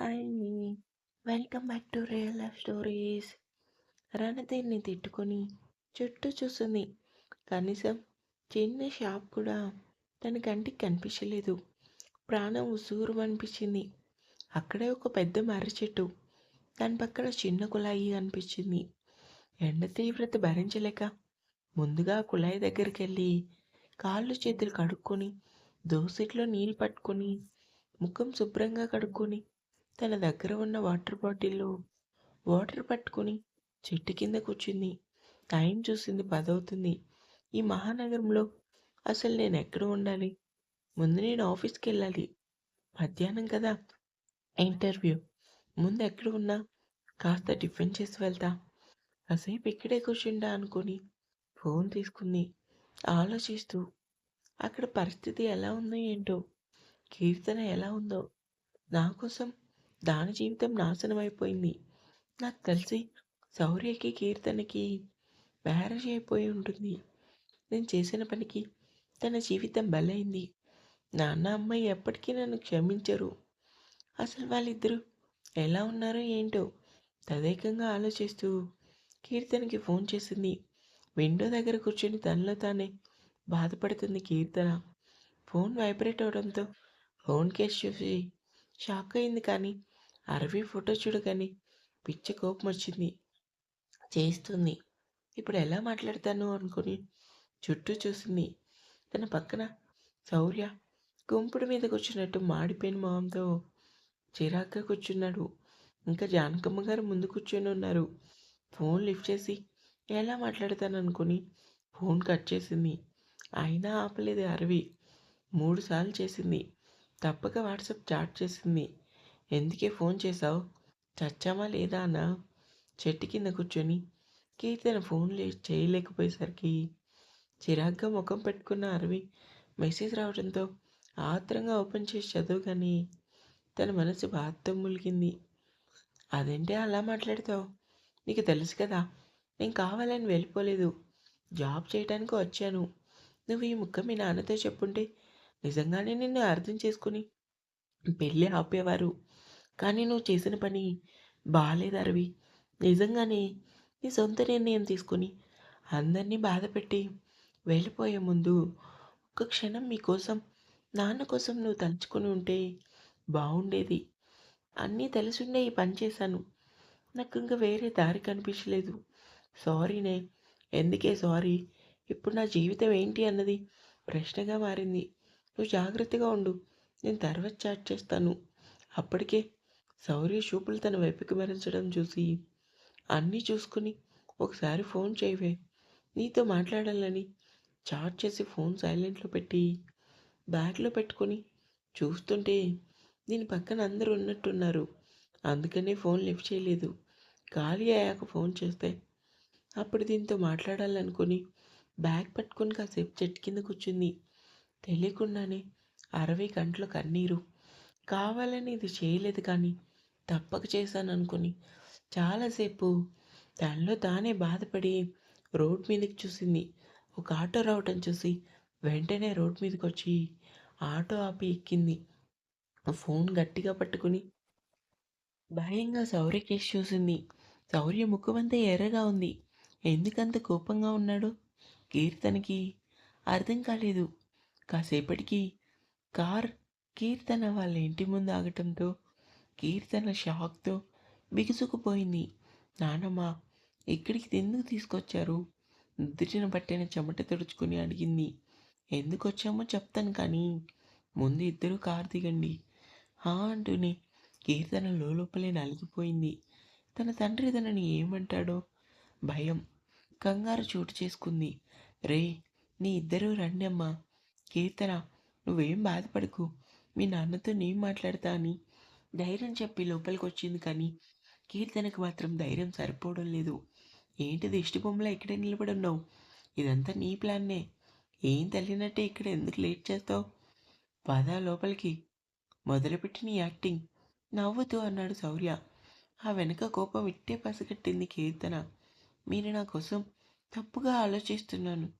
Hi welcome back to real life stories. రణధీర్ని తిట్టుకొని చుట్టూ చూస్తుంది. కనీసం చిన్న షాప్ కూడా తన కంటికి కనిపించలేదు. ప్రాణం ఉసూరు అనిపించింది. అక్కడే ఒక పెద్ద మర్రి చెట్టు దాని పక్కన చిన్న కుళాయి అనిపించింది. ఎండ తీవ్రత భరించలేక ముందుగా కుళాయి దగ్గరికి వెళ్ళి కాళ్ళు చేతులు కడుక్కొని దోసిట్లో నీళ్ళు పట్టుకొని ముఖం శుభ్రంగా కడుక్కొని తన దగ్గర ఉన్న వాటర్ బాటిల్లో వాటర్ పట్టుకొని చెట్టు కింద కూర్చుంది. టైం చూసింది పదవుతుంది. ఈ మహానగరంలో అసలు నేను ఎక్కడ ఉండాలి? ముందు నేను ఆఫీస్కి వెళ్ళాలి. మధ్యాహ్నం కదా. ఇంటర్వ్యూ. ముందు ఎక్కడ ఉన్నా కాస్త టిఫిన్ చేసి వెళ్తా. కాసేపు ఇక్కడే కూర్చుండా అనుకొని ఫోన్ తీసుకుంది. ఆలోచిస్తూ అక్కడ పరిస్థితి ఎలా ఉందో ఏంటో కీర్తన ఎలా ఉందో నా కోసం దాని జీవితం నాశనం అయిపోయింది నాకు తెలిసి శౌర్యకి కీర్తనకి మ్యారేజ్ అయిపోయి ఉంటుంది. నేను చేసిన పనికి తన జీవితం బలైంది. నాన్న అమ్మాయి ఎప్పటికీ నన్ను క్షమించరు. అసలు వాళ్ళిద్దరూ ఎలా ఉన్నారో ఏంటో తదేకంగా ఆలోచిస్తూ కీర్తనకి ఫోన్ చేసింది. విండో దగ్గర కూర్చొని తనలో తానే బాధపడుతుంది కీర్తన. ఫోన్ వైబ్రేట్ అవడంతో ఫోన్ కేసు చూసి షాక్ అయింది కానీ అరవి ఫోటో చూడగానే పిచ్చి కోపం వచ్చింది. చేస్తుంది. ఇప్పుడు ఎలా మాట్లాడతాను అనుకుని చుట్టూ చూసింది. తన పక్కన శౌర్య గుంపుడు మీద కూర్చున్నట్టు మాడిపోయిన మొహంతో చిరాగ్గా కూర్చున్నాడు. ఇంకా జానకమ్మ గారు ముందు కూర్చొని ఉన్నారు. ఫోన్ లిఫ్ట్ చేసి ఎలా మాట్లాడతాను అనుకుని ఫోన్ కట్ చేసింది. అయినా ఆపలేదు అరవి. మూడు సార్లు చేసింది. తప్పక వాట్సాప్ చాట్ చేసింది. ఎందుకే ఫోన్ చేసావు చచ్చామా లేదా అన్న? చెట్టు కింద కూర్చొని కీర్తన ఫోన్ లే చేయలేకపోయేసరికి చిరాగ్గా ముఖం పెట్టుకున్న అరవి మెసేజ్ రావడంతో ఆత్రంగా ఓపెన్ చేసి చదువుగాని తన మనసు బాధతో ములిగింది. అదేంటే అలా మాట్లాడతావు? నీకు తెలుసు కదా నేను కావాలని వెళ్ళిపోలేదు. జాబ్ చేయడానికి వచ్చాను. నువ్వు ఈ ముక్క మీ నాన్నతో చెప్పుంటే నిజంగానే నిన్ను అర్థం చేసుకుని పెళ్ళి ఆపేవారు. కానీ నువ్వు చేసిన పని బాగాలేదు అరవి. నిజంగానే నీ సొంత నిర్ణయం తీసుకుని అందరినీ బాధపెట్టి వెళ్ళిపోయే ముందు ఒక క్షణం మీకోసం నాన్న కోసం నువ్వు తలుచుకుని ఉంటే బాగుండేది అన్నీ తెలుసుండే ఈ పని చేశాను. నాకు ఇంకా వేరే దారి కనిపించలేదు. సారీనే ఎందుకే సారీ? ఇప్పుడు నా జీవితం ఏంటి అన్నది ప్రశ్నగా మారింది. నువ్వు జాగ్రత్తగా ఉండు. నేను తర్వాత చాట్ చేస్తాను. అప్పటికే శౌర్య చూపులు తన వైపుకి మరించడం చూసి అన్నీ చూసుకుని ఒకసారి ఫోన్ చేయవే. నీతో మాట్లాడాలని చార్జ్ చేసి ఫోన్ సైలెంట్లో పెట్టి బ్యాగ్లో పెట్టుకొని చూస్తుంటే దీని పక్కన అందరూ ఉన్నట్టున్నారు. అందుకనే ఫోన్ లిఫ్ట్ చేయలేదు. ఖాళీ అయ్యాక ఫోన్ చేస్తే అప్పుడు దీంతో మాట్లాడాలనుకుని బ్యాగ్ పట్టుకొని కాసేపు చెట్టు కింద కూర్చుంది. తెలియకుండానే అరవై గంటల కన్నీరు. కావాలని ఇది చేయలేదు కానీ తప్పక చేశాను అనుకుని చాలాసేపు దానిలో తానే బాధపడి రోడ్ మీదకి చూసింది. ఒక ఆటో రావటం చూసి వెంటనే రోడ్ మీదకి వచ్చి ఆటో ఆపి ఎక్కింది. ఫోన్ గట్టిగా పట్టుకుని భయంగా శౌర్య చూసింది. సౌర్య ముఖమంతా ఎర్రగా ఉంది. ఎందుకంత కోపంగా ఉన్నాడు? కీర్తనకి అర్థం కాలేదు. కాసేపటికి కార్ కీర్తన వాళ్ళ ఇంటి ముందు ఆగటంతో కీర్తన షాక్తో బిగుసుకుపోయింది. నానమ్మ ఇక్కడికి ఎందుకు తీసుకొచ్చారు? నుదుటిన పట్టిన చెమట తుడుచుకుని అడిగింది. ఎందుకు వచ్చామో చెప్తాను కానీ ముందు ఇద్దరు కారు దిగండి. హా అంటూనే కీర్తన లోపలే నలిగిపోయింది. తన తండ్రి తనని ఏమంటాడో? భయం. కంగారు చోటు చేసుకుంది. రే నీ ఇద్దరూ రండి అమ్మా కీర్తన నువ్వేం బాధపడకు. మీ నాన్నతో నేను మాట్లాడతా అని ధైర్యం చెప్పి లోపలికి వచ్చింది కానీ కీర్తనకు మాత్రం ధైర్యం సరిపోవడం లేదు. ఏంటి దిష్టి ఇక్కడే నిలబడి ఉన్నావు? ఇదంతా నీ ప్లాన్నే. ఏం తెలియనట్టే ఇక్కడ ఎందుకు లేట్ చేస్తావు? పద లోపలికి. మొదలుపెట్టి నీ యాక్టింగ్. నవ్వుతూ అన్నాడు శౌర్య. ఆ వెనక కోపం ఇట్టే పసిగట్టింది కీర్తన. మీరు నా కోసం తప్పుగా ఆలోచిస్తున్నాను.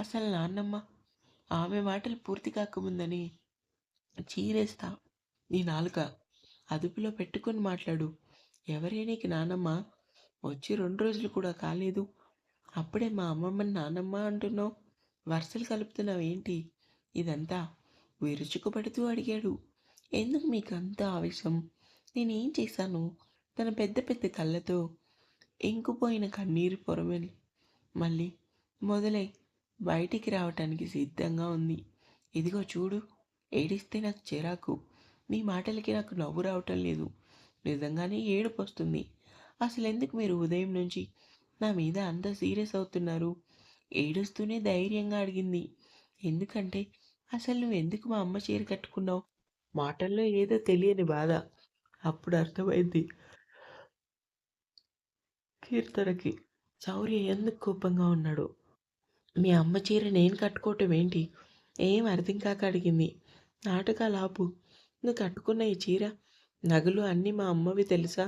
అసలు నాన్నమ్మ ఆమె మాటలు పూర్తి కాకముందని చీరేస్తా. నీ నాలుక అదుపులో పెట్టుకొని మాట్లాడు. ఎవరే నీకు నానమ్మ? వచ్చి రెండు రోజులు కూడా కాలేదు. అప్పుడే మా అమ్మమ్మని నానమ్మ అంటున్నావు. వరుసలు కలుపుతున్నావు ఏంటి? ఇదంతా విరుచుకుపడుతూ అడిగాడు. ఎందుకు మీకు అంత ఆవేశం? నేనేం చేశాను? తన పెద్ద పెద్ద కళ్ళతో ఇంకుపోయిన కన్నీరు పొరమని మళ్ళీ మొదలై బయటికి రావటానికి సిద్ధంగా ఉంది. ఇదిగో చూడు ఏడిస్తే నాకు చిరాకు. మీ మాటలకి నాకు నవ్వు రావటం లేదు. నిజంగానే ఏడుపు వస్తుంది. అసలు ఎందుకు మీరు ఉదయం నుంచి నా మీద అంత సీరియస్ అవుతున్నారు? ఏడుస్తూనే ధైర్యంగా అడిగింది. ఎందుకంటే అసలు నువ్వు ఎందుకు మా అమ్మ చీర కట్టుకున్నావు? మాటల్లో ఏదో తెలియని బాధ. అప్పుడు అర్థమైంది. కీర్తనకి శౌర్య ఎందుకు కోపంగా ఉన్నాడు? మీ అమ్మ చీర నేను కట్టుకోవటం ఏంటి? ఏం అర్థం కాక అడిగింది. నాటకాలు ఆపు. నువ్వు కట్టుకున్న ఈ చీర నగలు అన్నీ మా అమ్మవి తెలుసా?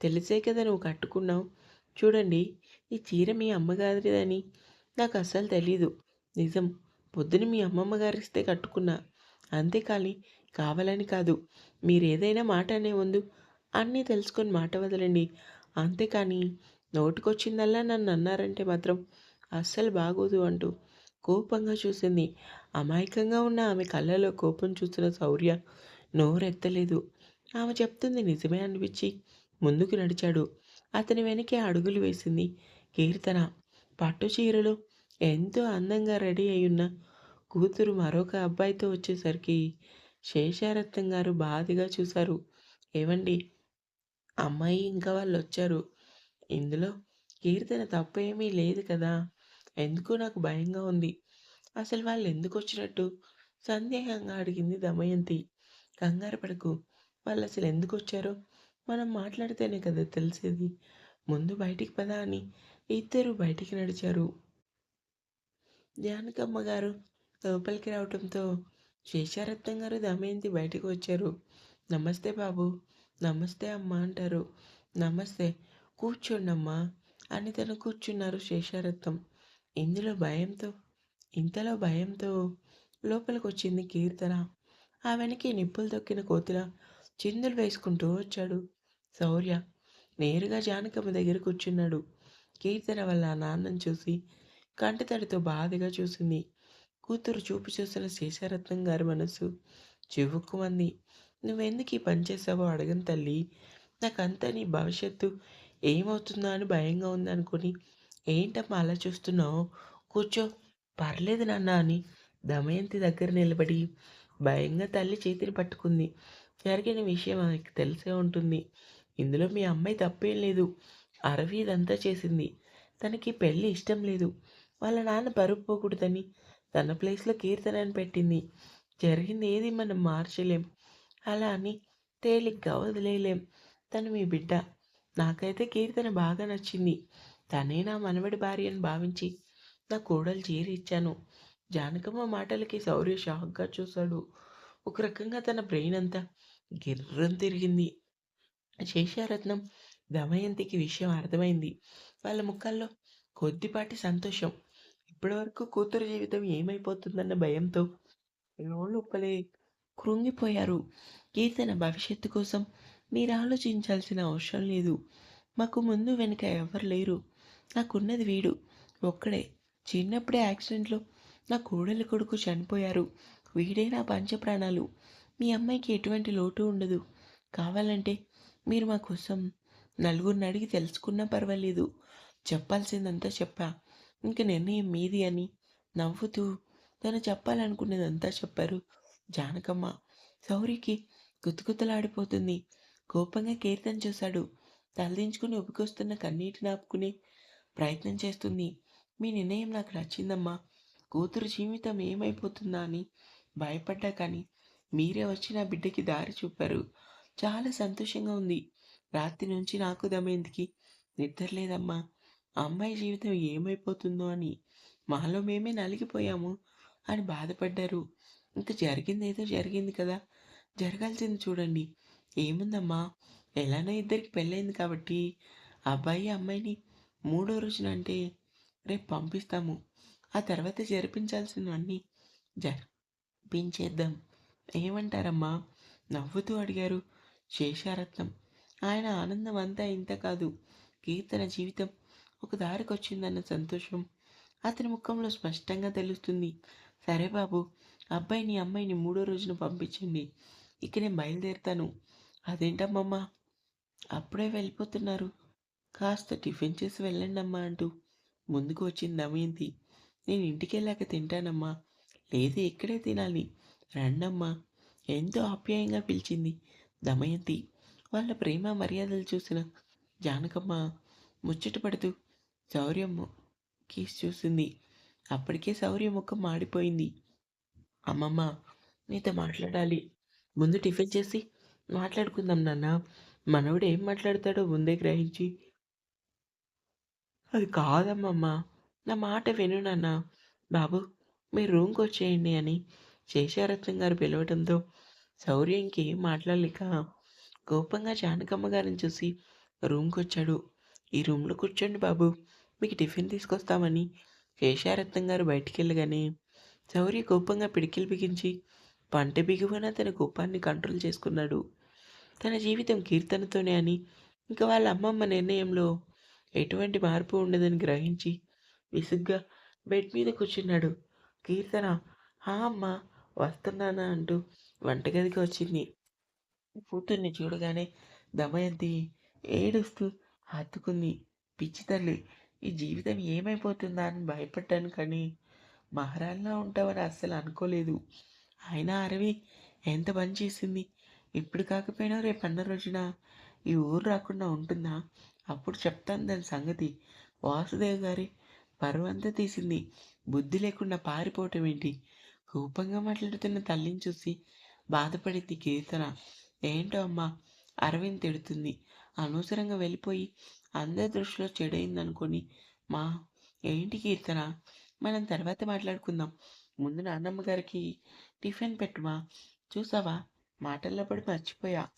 తెలిసే కదా నువ్వు కట్టుకున్నావు. చూడండి ఈ చీర మీ అమ్మగారిదని. నాకు అస్సలు తెలీదు. నిజం పొద్దున మీ అమ్మమ్మ గారిస్తే కట్టుకున్నా. అంతేకాని కావాలని కాదు. మీరేదైనా మాట అనే ముందు అన్నీ తెలుసుకొని మాట వదలండి. అంతేకాని నోటికొచ్చిందల్లా నన్ను అన్నారంటే మాత్రం అస్సలు బాగోదు అంటూ కోపంగా చూసింది. అమాయకంగా ఉన్న ఆమె కళ్ళలో కోపం చూసిన శౌర్య నోరెత్తలేదు. ఆమె చెప్తుంది నిజమే అనిపించి. ముందుకు నడిచాడు. అతని వెనకే అడుగులు వేసింది కీర్తన. పట్టు చీరలో ఎంతో అందంగా రెడీ అయ్యున్న కూతురు మరొక అబ్బాయితో వచ్చేసరికి శేషారత్నం గారు బాధగా చూశారు. ఏవండి? అమ్మాయి ఇంకా వాళ్ళు వచ్చారు ఇందులో కీర్తన తప్పేమీ లేదు కదా? ఎందుకో నాకు భయంగా ఉంది. అసలు వాళ్ళు ఎందుకు వచ్చినట్టు? సందేహంగా అడిగింది దమయంతి. కంగారు పడకు. వాళ్ళు అసలు ఎందుకు వచ్చారో మనం మాట్లాడితేనే కదా తెలిసేది. ముందు బయటికి పదా అని ఇద్దరు బయటికి నడిచారు. జానకమ్మ గారు లోపలికి రావటంతో శేషారత్నం గారు దమయంతి బయటకు వచ్చారు. నమస్తే బాబు నమస్తే అమ్మ అంటారు. నమస్తే కూర్చోండమ్మా అని తను కూర్చున్నారు శేషారత్నం. ఇందులో భయంతో ఇంతలో భయంతో లోపలికి వచ్చింది కీర్తన. ఆ నిప్పులు తొక్కిన కోతిలా చిందులు వేసుకుంటూ వచ్చాడు. శౌర్య నేరుగా జానకమ్మ దగ్గర కూర్చున్నాడు. కీర్తన వల్ల నాన్నను చూసి కంటితడితో బాధగా చూసింది. కూతురు చూపు చూసిన శేషారత్నం గారి మనసు చివుక్కుమంది. నువ్వెందుకు ఈ పని చేసావో అడగను తల్లి. నాకంతా నీ భవిష్యత్తు ఏమవుతుందో అని భయంగా ఉందనుకొని ఏంటమ్మా అలా చూస్తున్నావు? కూర్చో. పర్లేదు నాన్న అని దమయంతి దగ్గర నిలబడి భయంగా తల్లి చేతిని పట్టుకుంది. జరిగిన విషయం ఆమెకు తెలిసే ఉంటుంది. ఇందులో మీ అమ్మాయి తప్పేం లేదు. అరవి ఇదంతా చేసింది. తనకి పెళ్ళి ఇష్టం లేదు. వాళ్ళ నాన్న పరుపు పోకూడదని తన ప్లేస్లో కీర్తనని పెట్టింది. జరిగింది ఏది మనం మార్చలేం. అలా అని తేలిగ్గా వదిలేయలేం. తను మీ బిడ్డ. నాకైతే కీర్తన బాగా నచ్చింది. తనే నా మనవడి భార్య అని భావించి నా కోడలు చీర ఇచ్చాను. జానకమ్మ మాటలకి శౌర్య షాక్గా చూశాడు. ఒక రకంగా తన బ్రెయిన్ అంతా గిర్రం తిరిగింది. శేషారత్నం దమయంతికి విషయం అర్థమైంది. వాళ్ళ ముఖాల్లో కొద్దిపాటి సంతోషం. ఇప్పటివరకు కూతురు జీవితం ఏమైపోతుందన్న భయంతో లోపలే కృంగిపోయారు. కీర్తన భవిష్యత్తు కోసం మీరు ఆలోచించాల్సిన అవసరం లేదు. మాకు ముందు వెనుక ఎవరు లేరు. నాకున్నది వీడు. ఒక్కడే. చిన్నప్పుడే యాక్సిడెంట్లో నా కోడలి కొడుకు చనిపోయారు. వీడే నా పంచప్రాణాలు. మీ అమ్మాయికి ఎటువంటి లోటు ఉండదు. కావాలంటే మీరు మా కోసం నలుగురిని అడిగి తెలుసుకున్నా పర్వాలేదు. చెప్పాల్సిందంతా చెప్పా. ఇంక నిర్ణయం మీది అని నవ్వుతూ తను చెప్పాలనుకున్నదంతా చెప్పారు జానకమ్మ. సౌరికి గుతుగుతలాడిపోతుంది. కోపంగా కీర్తన చూశాడు. తలదించుకుని ఉబ్బికొస్తున్న కన్నీటిని నాపుకునే ప్రయత్నం చేస్తుంది. మీ నిర్ణయం నాకు నచ్చిందమ్మా. కూతురు జీవితం ఏమైపోతుందా అని భయపడ్డా కానీ మీరే వచ్చి నా బిడ్డకి దారి చూపారు. చాలా సంతోషంగా ఉంది. రాత్రి నుంచి నాకు దమేందుకి నిద్ర లేదమ్మా. అమ్మాయి జీవితం ఏమైపోతుందో అని మాలో మేమే నలిగిపోయాము అని బాధపడ్డారు. ఇంకా జరిగింది ఏదో జరిగింది కదా. జరగాల్సింది చూడండి. ఏముందమ్మా? ఎలానో ఇద్దరికి పెళ్ళైంది కాబట్టి అబ్బాయి అమ్మాయిని మూడో రోజున అంటే రేపు పంపిస్తాము. ఆ తర్వాత జరిపించాల్సినవన్నీ జరిపించేద్దాం. ఏమంటారమ్మా? నవ్వుతూ అడిగారు శేషారత్నం. ఆయన ఆనందం అంతా ఇంత కాదు. కీర్తన జీవితం ఒక దారికొచ్చిందన్న సంతోషం అతని ముఖంలో స్పష్టంగా తెలుస్తుంది. సరే బాబు అబ్బాయిని అమ్మాయిని మూడో రోజున పంపించండి. ఇక నేను బయలుదేరుతాను. అదేంటమ్మమ్మ? అప్పుడే వెళ్ళిపోతున్నారు. కాస్త టిఫిన్ చేసి వెళ్ళండి అమ్మా అంటూ ముందుకు వచ్చింది దమయంతి నేను ఇంటికి వెళ్ళాక తింటానమ్మా. లేదు ఇక్కడే తినాలి. రండమ్మా. ఎంతో ఆప్యాయంగా పిలిచింది. దమయంతి. వాళ్ళ ప్రేమ మర్యాదలు చూసిన జానకమ్మ ముచ్చట పడుతూ శౌర్యమ్మ చూసింది. అప్పటికే శౌర్య ముఖం మాడిపోయింది. అమ్మమ్మ నీతో మాట్లాడాలి. ముందు టిఫిన్ చేసి మాట్లాడుకుందాం నాన్న. మనవుడు ఏం మాట్లాడతాడో ముందే గ్రహించి. అది కాదమ్మమ్మ. నా మాట విను నాన్న. బాబు మీరు రూమ్కి వచ్చేయండి అని శేషారత్నం గారు పిలవడంతో శౌర్యంకి మాట్లాడలేక కోపంగా జానకమ్మ గారిని చూసి రూమ్కి వచ్చాడు. ఈ రూమ్లో కూర్చోండి బాబు మీకు టిఫిన్ తీసుకొస్తామని శేషారత్నం గారు బయటికి వెళ్ళగానే శౌర్య కోపంగా పిడికిలు బిగించి పంట బిగువన తన కోపాన్ని కంట్రోల్ చేసుకున్నాడు. తన జీవితం కీర్తనతోనే అని ఇంకా వాళ్ళ అమ్మమ్మ నిర్ణయంలో ఎటువంటి మార్పు ఉండదని గ్రహించి విసుగ్గా బెడ్ మీద కూర్చున్నాడు. కీర్తన హా అమ్మ వస్తున్నానా అంటూ వంటగదికి వచ్చింది. కూతుర్ని చూడగానే దమయంతి ఏడుస్తూ హత్తుకుంది. పిచ్చి తల్లి ఈ జీవితం ఏమైపోతుందా అని భయపడ్డాను కానీ మహారాణిలా ఉంటావని అస్సలు అనుకోలేదు. అయినా అరవి ఎంత పని చేసింది? ఇప్పుడు కాకపోయినా రేపు అన్న రోజున ఈ ఊరు రాకుండా ఉంటుందా? అప్పుడు చెప్తాను దాని సంగతి. వాసుదేవ్ గారి పరువంతా తీసింది. బుద్ధి లేకుండా పారిపోవటం ఏంటి? కోపంగా మాట్లాడుతున్న తల్లిని చూసి బాధపడింది కీర్తన. ఏంటో అమ్మా అరవింద్ తిడుతుంది. అనవసరంగా వెళ్ళిపోయి అందరి దృష్టిలో చెడైందనుకొని మా ఏంటి కీర్తన? మనం తర్వాత మాట్లాడుకుందాం. ముందు నాన్నమ్మ గారికి టిఫిన్ పెట్టుమా? చూసావా? మాటల్లో పడి మర్చిపోయా.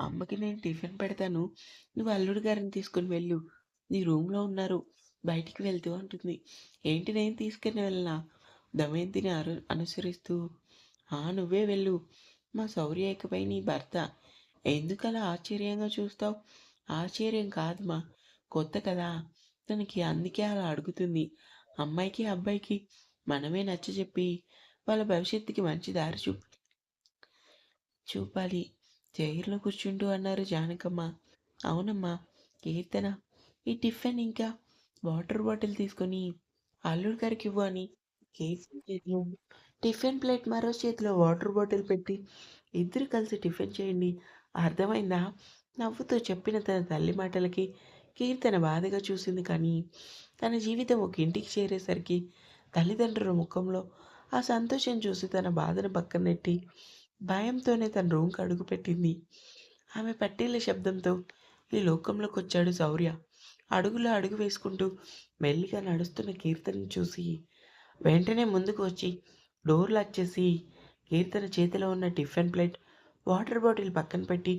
అమ్మకి నేను టిఫిన్ పెడతాను. నువ్వు అల్లుడు గారిని తీసుకుని వెళ్ళు. నీ రూమ్లో ఉన్నారు. బయటికి వెళ్తూ ఉంటుంది. ఏంటి నేను తీసుకుని వెళ్ళినా? దమయంతిని అరు అనుసరిస్తూ ఆ నువ్వే వెళ్ళు. మా శౌర్య ఇకపై నీ భర్త. ఎందుకలా ఆశ్చర్యంగా చూస్తావు? ఆశ్చర్యం కాదు మా. కొత్త కదా. తనకి అందుకే అలా అడుగుతుంది. అమ్మాయికి అబ్బాయికి మనమే నచ్చ చెప్పి వాళ్ళ భవిష్యత్తుకి మంచి దారి చూ చూపాలి. చైర్లో కూర్చుంటూ అన్నారు జానకమ్మ. అవునమ్మా కీర్తన. ఈ టిఫిన్ ఇంకా వాటర్ బాటిల్ తీసుకొని అల్లుడు గారికి ఇవ్వు అని చేతిలో టిఫిన్ ప్లేట్ మరో చేతిలో వాటర్ బాటిల్ పెట్టి ఇద్దరు కలిసి టిఫిన్ చేయండి. అర్థమైందా? నవ్వుతూ చెప్పిన తన తల్లి మాటలకి కీర్తన బాధగా చూసింది కానీ తన జీవితం ఒక ఇంటికి చేరేసరికి తల్లిదండ్రుల ముఖంలో ఆ సంతోషం చూసి తన బాధను పక్కన నెట్టి భయంతోనే తన రూమ్కి అడుగుపెట్టింది ఆమె పట్టీల శబ్దంతో ఈ లోకంలోకి వచ్చాడు శౌర్య. అడుగులో అడుగు వేసుకుంటూ మెల్లిగా నడుస్తున్న కీర్తనని చూసి వెంటనే ముందుకు వచ్చి డోర్ లాక్ చేసి కీర్తన చేతిలో ఉన్న టిఫిన్ ప్లేట్ వాటర్ బాటిల్ పక్కన పెట్టి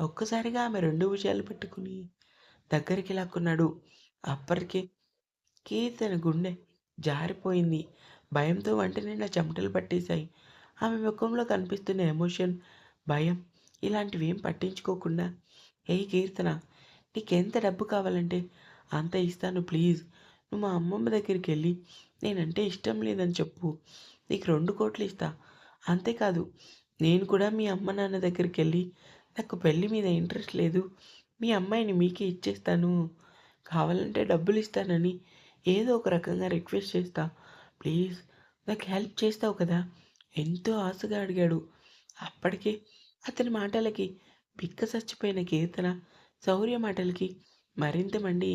ఒక్కసారిగా ఆమె రెండు భుజాలు పెట్టుకుని దగ్గరికి లాక్కున్నాడు. అప్పటికే కీర్తన గుండె జారిపోయింది. భయంతో వంట నిండా చెమటలు పట్టేశాయి. ఆమె ముఖంలో కనిపిస్తున్న ఎమోషన్ భయం ఇలాంటివి ఏం పట్టించుకోకుండా ఏ కీర్తన నీకెంత డబ్బు కావాలంటే అంత ఇస్తాను ప్లీజ్. నువ్వు మా అమ్మమ్మ దగ్గరికి వెళ్ళి నేనంటే ఇష్టం లేదని చెప్పు. నీకు రెండు కోట్లు ఇస్తా. అంతేకాదు నేను కూడా మీ అమ్మ నాన్న దగ్గరికి వెళ్ళి నాకు పెళ్ళి మీద ఇంట్రెస్ట్ లేదు. మీ అమ్మాయిని మీకే ఇచ్చేస్తాను. కావాలంటే డబ్బులు ఇస్తానని ఏదో ఒక రకంగా రిక్వెస్ట్ చేస్తా. ప్లీజ్ నాకు హెల్ప్ చేస్తావు కదా? ఎంతో ఆశగా అడిగాడు. అప్పటికే అతని మాటలకి బిక్క చచ్చిపోయిన కీర్తన శౌర్య మాటలకి మరింత మండి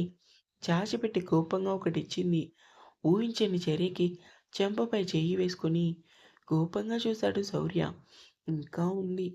చాచిపెట్టి కోపంగా ఒకటి ఇచ్చింది ఊహించని చర్యకి చెంపపై చెయ్యి వేసుకొని కోపంగా చూశాడు శౌర్య. ఇంకా ఉంది.